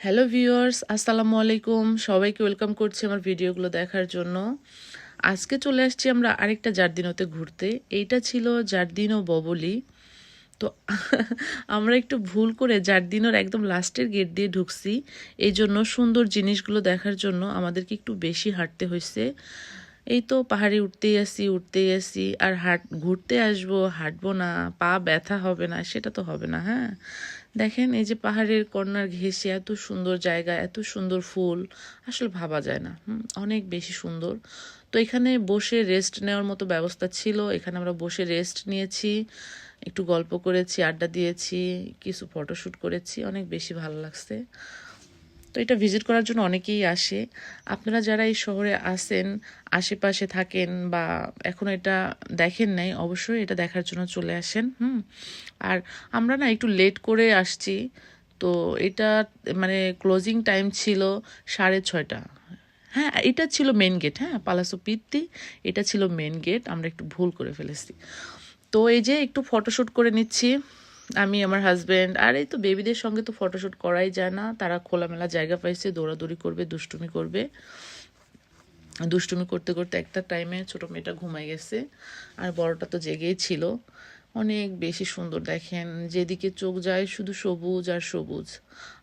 Hello viewers আসসালামু আলাইকুম সবাইকে ওয়েলকাম করছি আমার ভিডিওগুলো দেখার জন্য। আজকে চলে আসছি আমরা আরেকটা জার্দিনোতে ঘুরতে। এইটা ছিল জার্দিনো ববলি। তো আমরা একটু ভুল করে জার্দিনোর একদম লাস্টের গেট দিয়ে ঢুকছি। এই জন্য সুন্দর জিনিসগুলো দেখার জন্য আমাদেরকে একটু বেশি হাঁটতে হয়েছে এই তো পাহাড়ে উঠতেই আসি উঠতেই আসি। আর হাট, ঘুরতে আসব, হাঁটবো না, পা ব্যথা হবে না, সেটা তো হবে না হ্যাঁ? দেখেন, এই যে পাহাড়ের কর্নার ঘেঁষে এত সুন্দর জায়গা, এত সুন্দর ফুল, আসলে ভাবা যায় না। অনেক বেশি সুন্দর। তো এখানে বসে রেস্ট নেওয়ার মতো ব্যবস্থা ছিল। এখানে আমরা বসে রেস্ট নিয়েছি, একটু গল্প করেছি, আড্ডা দিয়েছি, কিছু ফটোশ্যুট করেছি, অনেক বেশি ভালো লাগছে। তো এটা ভিজিট করার জন্য অনেকেই আসে। আপনারা যারা এই শহরে আসেন আশেপাশে থাকেন বা এখনও এটা দেখেন নাই, অবশ্যই এটা দেখার জন্য চলে আসেন, হুম। আর আমরা না একটু লেট করে আসছি, তো এটা মানে ক্লোজিং টাইম ছিল সাড়ে ছয়টা। হ্যাঁ এটা ছিল মেন গেট হ্যাঁ পালাসো পিত্তি এটা ছিল মেন গেট আমরা একটু ভুল করে ফেলেছি। তো এই যে একটু ফটোশ্যুট করে নিচ্ছি। আমি, আমার হাজব্যান্ড আর এই তো বেবিদের সঙ্গে তো ফটোশ্যুট করাই যায় না। তারা খোলামেলা জায়গা পাইছে, দৌড়াদৌড়ি করবে, দুষ্টুমি করবে। দুষ্টুমি করতে করতে একটা টাইমে ছোট মেয়েটা ঘুমাই গেছে, আর বড়টা তো জেগেই ছিল। অনেক বেশি সুন্দর দেখেন, যেদিকে চোখ যায় শুধু সবুজ আর সবুজ।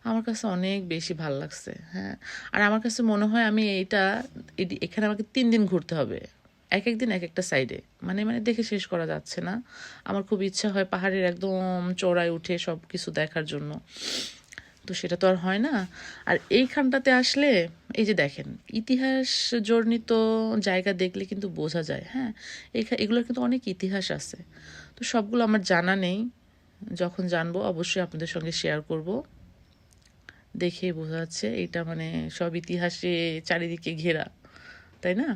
আমার কাছে অনেক বেশি ভালো লাগছে হ্যাঁ। আর আমার কাছে মনে হয় আমি এইটা এখানে আমাকে তিন দিন ঘুরতে হবে। এক এক দিন এক একটা সাইডে মানে মানে দেখে শেষ করা যাচ্ছে না। আমার খুব ইচ্ছা হয় পাহাড়ের একদম চড়ায় উঠে সব কিছু দেখার জন্য। তো সেটা তো আর হয় না। আর এইখানটাতে আসলে, এই যে দেখেন, ইতিহাস জর্ণিত জায়গা দেখলে কিন্তু বোঝা যায় হ্যাঁ? এগুলোর কিন্তু অনেক ইতিহাস আছে। তো সবগুলো আমার জানা নেই। যখন জানব, অবশ্যই আপনাদের সঙ্গে শেয়ার করব। দেখে বোঝা যাচ্ছে এটা মানে সব ইতিহাসে চারিদিকে ঘেরা, তাই না?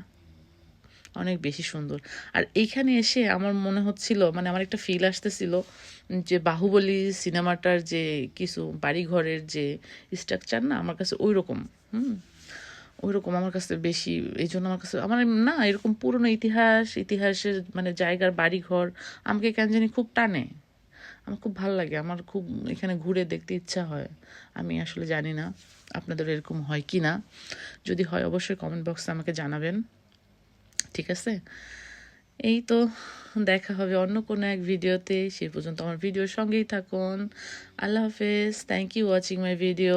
অনেক বেশি সুন্দর। আর এইখানে এসে আমার মনে হচ্ছিল মানে আমার একটা ফিল আসতেছিল যে বাহুবলী সিনেমাটার যে কিছু বাড়িঘরের যে স্ট্রাকচার না, আমার কাছে ওই রকম হুম ওই রকম আমার কাছে বেশি এই জন্য আমার কাছে, আমার না এরকম পুরনো ইতিহাস, ইতিহাসের মানে জায়গার বাড়িঘর, আমাকে কেন জানি খুব টানে। আমার খুব ভালো লাগে, আমার খুব এখানে ঘুরে দেখতে ইচ্ছা হয়। আমি আসলে জানি না আপনাদের এরকম হয় কি না যদি হয় অবশ্যই কমেন্ট বক্সে আমাকে জানাবেন। ঠিক আছে? এই তো, দেখা হবে অন্য কোনো এক ভিডিওতে। সে পর্যন্ত আমার ভিডিওর সঙ্গেই থাকুন। আল্লাহ হাফেজ। Thank you watching my video